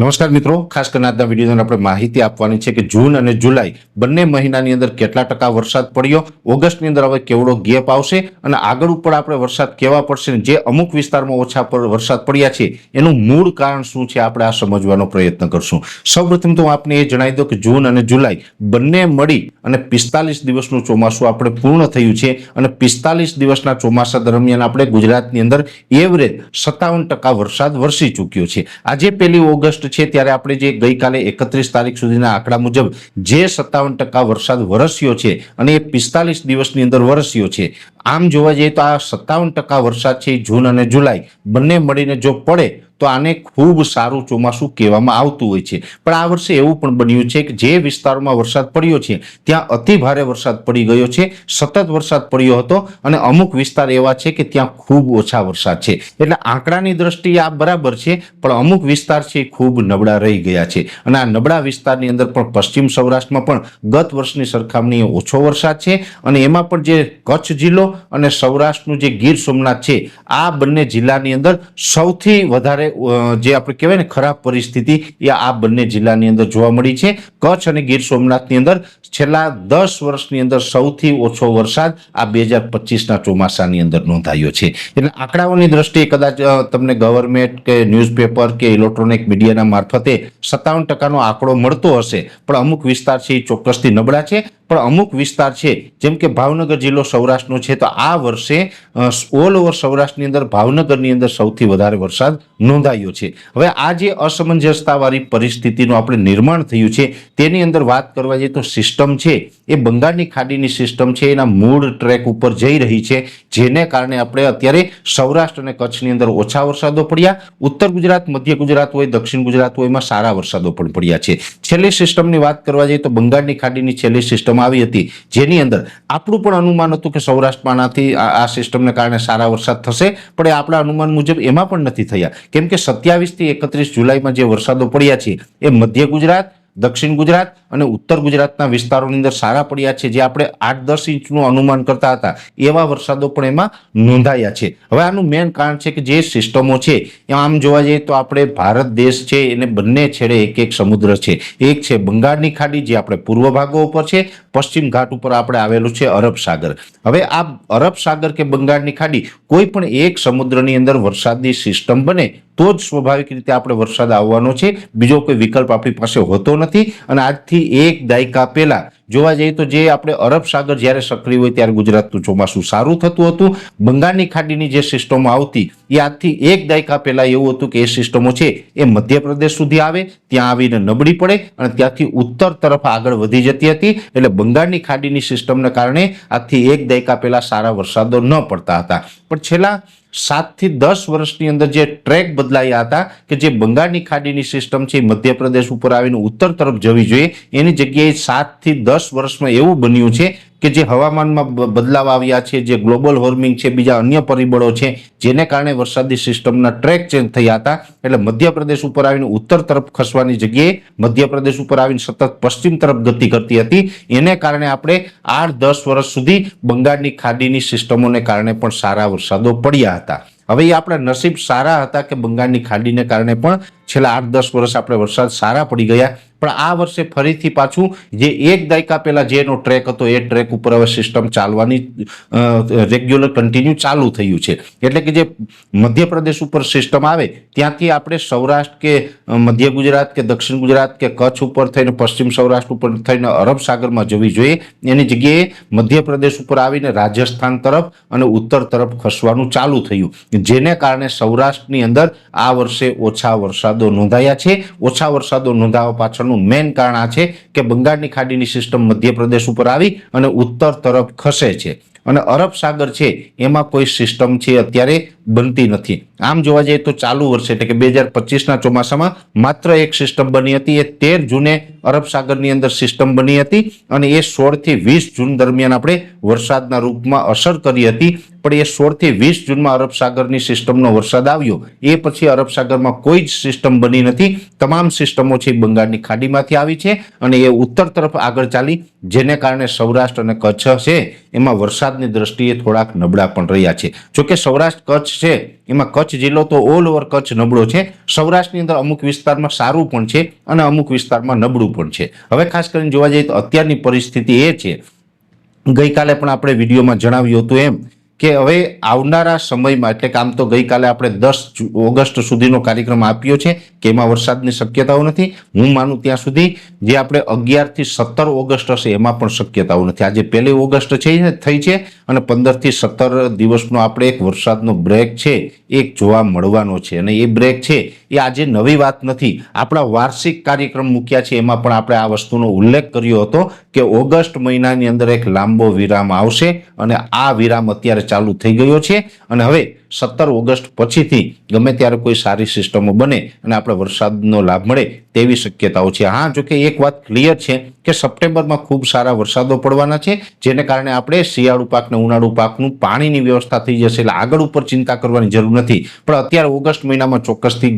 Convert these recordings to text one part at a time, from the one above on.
નમસ્કાર મિત્રો. ખાસ કરીને આજના વિડીયોની આપણે માહિતી આપવાની છે કે જૂન અને જુલાઈ બંને મહિનાની અંદર કેટલા ટકા વરસાદ પડ્યો, ઓગસ્ટની અંદર હવે કેવડો ગેપ આવશે અને આગળ ઉપર આપણે વરસાદ કેવા પડશે જે અમુક વિસ્તારમાં ઓછા પર વરસાદ પડ્યા છે, એનું મૂળ કારણ શું છે આપણે આ સમજવાનો પ્રયત્ન કરશું. સૌપ્રથમ તો હું આપને એ જણાવી દઉં કે જૂન અને જુલાઈ બંને મળી અને પિસ્તાલીસ દિવસનું ચોમાસું આપણે પૂર્ણ થયું છે અને પિસ્તાલીસ દિવસના ચોમાસા દરમિયાન આપણે ગુજરાતની અંદર એવરેજ સત્તાવન ટકા વરસાદ વરસી ચૂક્યો છે. આજે પહેલી ઓગસ્ટ છે ત્યારે આપણે જે ગઈકાલે એકત્રીસ તારીખ સુધીના આંકડા મુજબ જે સત્તાવન ટકા વરસાદ વરસ્યો છે અને એ પિસ્તાલીસ દિવસની અંદર વરસ્યો છે. આમ જોવા જઈએ તો આ સત્તાવન ટકા વરસાદ છે જૂન અને જુલાઈ. બંને મળીને જો પડે તો આને ખૂબ સારું ચોમાસું કહેવામાં આવતું હોય છે. પણ આ વર્ષે એવું પણ બન્યું છે કે જે વિસ્તારોમાં વરસાદ પડ્યો છે, ત્યાં અતિ ભારે વરસાદ પડી ગયો છે, સતત વરસાદ પડ્યો હતો અને અમુક વિસ્તાર એવા છે કે ત્યાં ખૂબ ઓછા વરસાદ છે. એટલે આંકડાની દ્રષ્ટિએ આ બરાબર છે, પણ અમુક વિસ્તાર છે ખૂબ નબળા રહી ગયા છે. અને આ નબળા વિસ્તારની અંદર પણ પશ્ચિમ સૌરાષ્ટ્રમાં પણ ગત વર્ષની સરખામણીએ ઓછો વરસાદ છે અને એમાં પણ જે કચ્છ જિલ્લો અને સૌરાષ્ટ્રનું જે ગીર સોમનાથ છે, આ બંને જિલ્લાની અંદર સૌથી વધારે જે આપણે કહેવાય ને ખરાબ પરિસ્થિતિ, એ આ બંને જિલ્લાની અંદર જોવા મળી છે. કચ્છ અને ગીર સોમનાથની અંદર છેલ્લા દસ વર્ષની અંદર સૌથી ઓછો વરસાદ આ બે હજાર પચીસના ચોમાસાની અંદર નોંધાયો છે. એટલે આંકડાઓની દ્રષ્ટિએ કદાચ તમને ગવર્મેન્ટ કે ન્યૂઝપેપર કે ઇલેક્ટ્રોનિક મીડિયાના મારફતે સત્તાવન ટકાનો આંકડો મળતો હશે, પણ અમુક વિસ્તાર છે એ ચોક્કસથી નબળા છે. પણ અમુક વિસ્તાર છે, જેમ કે ભાવનગર જિલ્લો સૌરાષ્ટ્રનો છે, તો આ વર્ષે ઓલ ઓવર સૌરાષ્ટ્રની અંદર ભાવનગરની અંદર સૌથી વધારે વરસાદ નોંધાયો છે. હવે આ જે અસમંજસતાવાળી પરિસ્થિતિનું આપણે નિર્માણ થયું છે, તેની અંદર વાત કરવા જઈએ તો સિસ્ટમ છે, એ બંગાળની ખાડીની સિસ્ટમ છે, એના મૂળ ટ્રેક ઉપર જઈ રહી છે, જેને કારણે આપણે અત્યારે સૌરાષ્ટ્ર અને કચ્છની અંદર ઓછા વરસાદો પડ્યા, ઉત્તર ગુજરાત, મધ્ય ગુજરાત હોય, દક્ષિણ ગુજરાત હોય, એમાં સારા વરસાદો પણ પડ્યા છે. છેલ્લી સિસ્ટમની વાત કરવા જઈએ તો બંગાળની ખાડીની છેલ્લી સિસ્ટમ આવી હતી. જેની અંદર આપણું પણ અનુમાન હતું કે સૌરાષ્ટ્રમાં આનાથી આ સિસ્ટમને કારણે સારા વરસાદ થશે, પણ એ આપણા અનુમાન મુજબ એમાં પણ નથી થયા. કેમ કે સત્યાવીસથી એકત્રીસ જુલાઈમાં જે વરસાદો પડ્યા છે, એ મધ્ય ગુજરાત દક્ષિણ ગુજરાત અને ઉત્તર ગુજરાતના વિસ્તારોની અંદર સારા પડ્યા છે, જે આપણે આઠ દસ ઇંચનું અનુમાન કરતા હતા. એવા વરસાદો પણ એમાં નોંધાયા છે. હવે આનું મેઇન કારણ છે કે જે સિસ્ટમો છે એમાં આમ જોવા જઈએ તો આપણે ભારત દેશ છે, એને બંને છેડે એક એક સમુદ્ર છે. એક છે બંગાળની ખાડી, જે આપણે પૂર્વ ભાગો ઉપર છે, પશ્ચિમ ઘાટ ઉપર આપણે આવેલું છે અરબ સાગર. હવે આ અરબ સાગર કે બંગાળની ખાડી કોઈ પણ એક સમુદ્રની અંદર વરસાદની સિસ્ટમ બને તો જ સ્વાભાવિક રીતે આપણે વરસાદ આવવાનો છે. બીજો કોઈ વિકલ્પ આપણી પાસે હોતો નથી. અને આજથી એક દાયકા પહેલા જોવા જઈએ તો જે આપણે અરબ સાગર જ્યારે સક્રિય હોય ત્યારે ગુજરાતનું ચોમાસું સારું થતું હતું. બંગાળની ખાડીની જે સિસ્ટમો આવતી, એ આજથી એક દાયકા પહેલાં એવું હતું કે એ સિસ્ટમો છે એ મધ્યપ્રદેશ સુધી આવે, ત્યાં આવીને નબળી પડે અને ત્યાંથી ઉત્તર તરફ આગળ વધી જતી હતી. એટલે બંગાળની ખાડીની સિસ્ટમને કારણે આજથી એક દાયકા પહેલાં સારા વરસાદો ન પડતા હતા. પણ છેલ્લા સાતથી દસ વર્ષની અંદર જે ટ્રેક બદલાયા હતા કે જે બંગાળની ખાડીની સિસ્ટમ છે મધ્યપ્રદેશ ઉપર આવીને ઉત્તર તરફ જવી જોઈએ, એની જગ્યાએ સાતથી દસ વર્ષમાં એવું બન્યું છે કે જે હવામાનમાં બદલાવ આવ્યા છે, જે ગ્લોબલ વોર્મિંગ છે, બીજા અન્ય પરિબળો છે, જેને કારણે વરસાદી સિસ્ટમના ટ્રેક ચેન્જ થયા હતા. એટલે મધ્યપ્રદેશ ઉપર આવીને ઉત્તર તરફ ખસવાની જગ્યાએ મધ્યપ્રદેશ ઉપર આવીને સતત પશ્ચિમ તરફ ગતિ કરતી હતી. એને કારણે આપણે આઠ, દસ વર્ષ સુધી બંગાળની ખાડીની સિસ્ટમોને કારણે પણ સારા વરસાદો પડ્યા હતા. હવે એ આપણા નસીબ સારા હતા કે બંગાળની ખાડીને કારણે પણ છેલ્લા આઠ દસ વર્ષ આપણે વરસાદ સારા પડી ગયા. પણ આ વર્ષે ફરીથી પાછું જે એક દાયકા પહેલા જેનો ટ્રેક હતો, એ ટ્રેક ઉપર હવે સિસ્ટમ ચાલવાની રેગ્યુલર કન્ટિન્યુ ચાલુ થયું છે. એટલે કે જે મધ્યપ્રદેશ ઉપર સિસ્ટમ આવે, ત્યાંથી આપણે સૌરાષ્ટ્ર કે મધ્ય ગુજરાત કે દક્ષિણ ગુજરાત કે કચ્છ ઉપર થઈને, પશ્ચિમ સૌરાષ્ટ્ર ઉપર થઈને, અરબ સાગરમાં જવી જોઈએ. એની જગ્યાએ મધ્યપ્રદેશ ઉપર આવીને રાજસ્થાન તરફ અને ઉત્તર તરફ ખસવાનું ચાલુ થયું. જેને કારણે સૌરાષ્ટ્રની અંદર આ વર્ષે ઓછા વરસાદો નોંધાયા છે. ઓછા વરસાદો નોંધાવા પાછળનું મેઇન કારણ આ છે કે બંગાળની ખાડીની સિસ્ટમ મધ્યપ્રદેશ ઉપર આવી અને ઉત્તર તરફ ખસે છે. અને અરબ સાગર છે, એમાં કોઈ સિસ્ટમ છે અત્યારે બનતી નથી. આમ જોવા જઈએ તો ચાલુ વર્ષે એટલે કે બે હજાર પચીસના ચોમાસામાં માત્ર એક સિસ્ટમ બની હતી, એ તેર જૂને અરબ સાગરની અંદર સિસ્ટમ બની હતી અને એ સોળથી વીસ જૂન દરમિયાન આપણે વરસાદના રૂપમાં અસર કરી હતી. પણ એ સોળથી વીસ જૂનમાં અરબ સાગરની સિસ્ટમનો વરસાદ આવ્યો. એ પછી અરબ સાગરમાં કોઈ જ સિસ્ટમ બની નથી. તમામ સિસ્ટમો છે બંગાળની ખાડીમાંથી આવી છે અને એ ઉત્તર તરફ આગળ ચાલી, જેને કારણે સૌરાષ્ટ્ર અને કચ્છ છે, એમાં વરસાદની દ્રષ્ટિએ થોડાક નબળા પણ રહ્યા છે. જોકે સૌરાષ્ટ્ર, કચ્છ છે એમાં કચ્છ જિલ્લો તો ઓલ ઓવર કચ્છ નબળો છે. સૌરાષ્ટ્રની અંદર અમુક વિસ્તારમાં સારું પણ છે અને અમુક વિસ્તારમાં નબળું પણ છે. હવે ખાસ કરીને જોવા જઈએ તો અત્યારની પરિસ્થિતિ એ છે. ગઈકાલે પણ આપણે વિડીયોમાં જણાવ્યું હતું એમ કે હવે આવનારા સમયમાં, એટલે કે આમ તો ગઈકાલે આપણે દસ ઓગસ્ટ સુધીનો કાર્યક્રમ આપ્યો છે, કે એમાં વરસાદની શક્યતાઓ નથી. હું માનું ત્યાં સુધી જે આપણે અગિયારથી સત્તર ઓગસ્ટ હશે, એમાં પણ શક્યતાઓ નથી. આજે પહેલી ઓગસ્ટ છે થઈ છે, અને પંદરથી સત્તર દિવસનો આપણે એક વરસાદનો બ્રેક છે, એક જોવા મળવાનો છે. અને એ બ્રેક છે એ આજે નવી વાત નથી. આપણા વાર્ષિક કાર્યક્રમ મૂક્યા છે, એમાં પણ આપણે આ વસ્તુનો ઉલ્લેખ કર્યો હતો કે ઓગસ્ટ મહિનાની અંદર એક લાંબો વિરામ આવશે અને આ વિરામ અત્યારે ચાલુ થઈ ગયો છે. અને હવે સત્તર ઓગસ્ટ પછીથી ગમે ત્યારે કોઈ સારી સિસ્ટમો બને અને આપણે વરસાદનો લાભ મળે તેવી શક્યતાઓ છે. હા, જોકે એક વાત ક્લિયર છે કે સપ્ટેમ્બરમાં ખૂબ સારા વરસાદો પડવાના છે, જેને કારણે આપણે શિયાળુ પાક ને ઉનાળુ પાકનું પાણીની વ્યવસ્થા થઈ જશે એટલે આગળ ઉપર ચિંતા કરવાની જરૂર નથી. પણ અત્યારે ઓગસ્ટ મહિનામાં ચોક્કસથી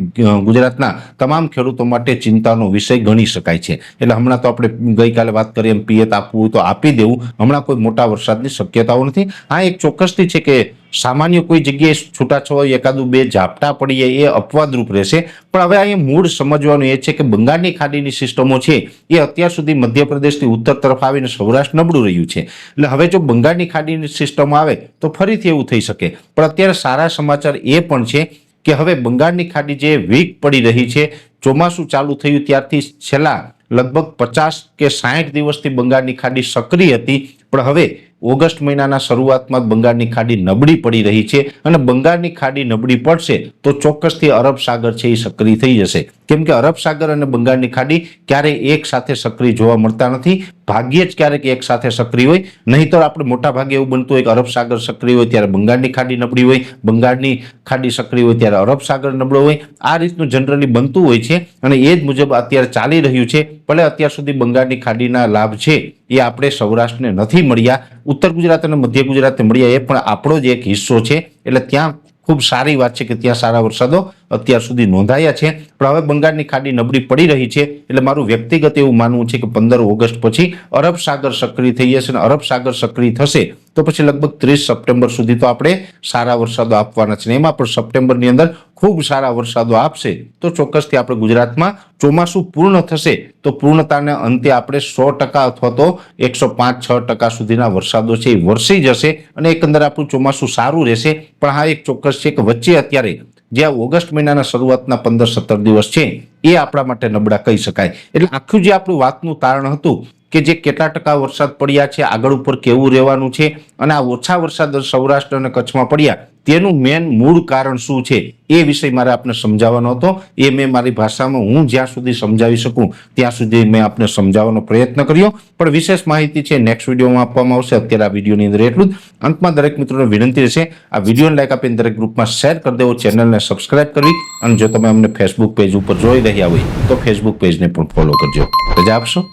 ગુજરાતના તમામ ખેડૂતો માટે ચિંતાનો વિષય ગણી શકાય છે. એટલે હમણાં તો આપણે ગઈકાલે વાત કરીએ એમ પિયત આપવું તો આપી દેવું. હમણાં કોઈ મોટા વરસાદની શક્યતાઓ નથી. હા, એક ચોક્કસથી છે કે સામાન્ય કોઈ જગ્યાએ છૂટાછવાયું એકાદું બે ઝાપટા પડીએ એ અપવાદરૂપ રહેશે. પણ હવે અહીં મૂળ સમજવાનું એ છે કે બંગાળની ખાડીની સિસ્ટમો છે એ અત્યાર સુધી મધ્યપ્રદેશથી ઉત્તર તરફ આવીને સૌરાષ્ટ્ર નબળું રહ્યું છે. એટલે હવે જો બંગાળની ખાડીની સિસ્ટમ આવે તો ફરીથી એવું થઈ શકે. પણ અત્યારે સારા સમાચાર એ પણ છે કે હવે બંગાળની ખાડી જે વીક પડી રહી છે, ચોમાસું ચાલુ થયું ત્યારથી છેલ્લા લગભગ પચાસ કે સાઠ દિવસથી બંગાળની ખાડી સક્રિય હતી. પણ હવે ઓગસ્ટ મહિનાના શરૂઆતમાં બંગાળની ખાડી નબળી પડી રહી છે અને બંગાળની ખાડી નબળી પડશે તો ચોક્કસથી અરબ સાગર છે એ સક્રિય થઈ જશે. કેમ કે અરબ સાગર અને બંગાળની ખાડી ક્યારેય એક સાથે સક્રિય જોવા મળતા નથી. ભાગ્યે જ ક્યારેક એક સાથે સક્રિય હોય. નહીં તો આપણે મોટા ભાગે એવું બનતું હોય કે અરબ સાગર સક્રિય હોય ત્યારે બંગાળની ખાડી નબળી હોય. બંગાળની ખાડી સક્રિય હોય ત્યારે અરબ સાગર નબળો હોય. આ રીતનું જનરલી બનતું હોય છે અને એ જ મુજબ અત્યારે ચાલી રહ્યું છે. ભલે અત્યાર સુધી બંગાળની ખાડીના લાભ છે એ આપણે સૌરાષ્ટ્રને નથી મળ્યા. ઉત્તર ગુજરાત અને મધ્ય ગુજરાતને મળ્યા એ પણ આપણો જ એક હિસ્સો છે. એટલે ત્યાં ખૂબ સારી વાત છે કે ત્યાં સારા વરસાદો અત્યાર સુધી નોંધાયા છે. પણ હવે બંગાળની ખાડી નબળી પડી રહી છે. એટલે મારું વ્યક્તિગત એવું માનવું છે કે પંદર ઓગસ્ટ પછી અરબ સાગર સક્રિય થઈ જશે અને અરબ સાગર સક્રિય થશે તો પછી લગભગ ત્રીસ સપ્ટેમ્બર સુધી તો આપણે સારા વરસાદો આપવાના છે. એમાં પણ સપ્ટેમ્બરની અંદર ખૂબ સારા વરસાદો આપશે. તો ચોક્કસથી આપણે ગુજરાતમાં ચોમાસું પૂર્ણ થશે તો પૂર્ણતાને અંતે આપણે સો ટકા અથવા તો એકસો પાંચ છ ટકા સુધીના વરસાદો છે એ વરસી જશે અને એકંદર આપણું ચોમાસું સારું રહેશે. પણ હા, એક ચોક્કસ છે કે વચ્ચે અત્યારે જે ઓગસ્ટ મહિનાના શરૂઆતના પંદર સત્તર દિવસ છે, એ આપણા માટે નબળા કહી શકાય. એટલે આખું જે આપણું વાતનું તારણ હતું કે જે કેટલા ટકા વરસાદ પડ્યા છે, આગળ ઉપર કેવું રહેવાનું છે અને આ ઓછા વરસાદ સૌરાષ્ટ્ર અને કચ્છમાં પડ્યા, તેનું મેન મૂળ કારણ શું છે? એ વિષય મારે આપને સમજાવવાનો હતો. એ મેં મારી ભાષામાં હું જ્યાં સુધી સમજાવી શકું, ત્યાં સુધી મેં આપને સમજાવવાનો પ્રયત્ન કર્યો. પણ વિશેષ માહિતી છે નેક્સ્ટ વિડીયોમાં આપવામાં આવશે. અત્યારે આ વિડીયોની અંદર એટલું જ. અંતમાં દરેક મિત્રોને વિનંતી રહેશે, આ વિડીયોને લાઈક આપીને દરેક ગ્રુપમાં શેર કરી દેવો ચેનલને સબસ્ક્રાઇબ કરવી અને જો તમે અમને ફેસબુક પેજ ઉપર જોઈ રહ્યા હોય, તો ફેસબુક પેજને પણ ફોલો કરજો. રજા આપશો?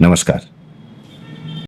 નમસ્કાર.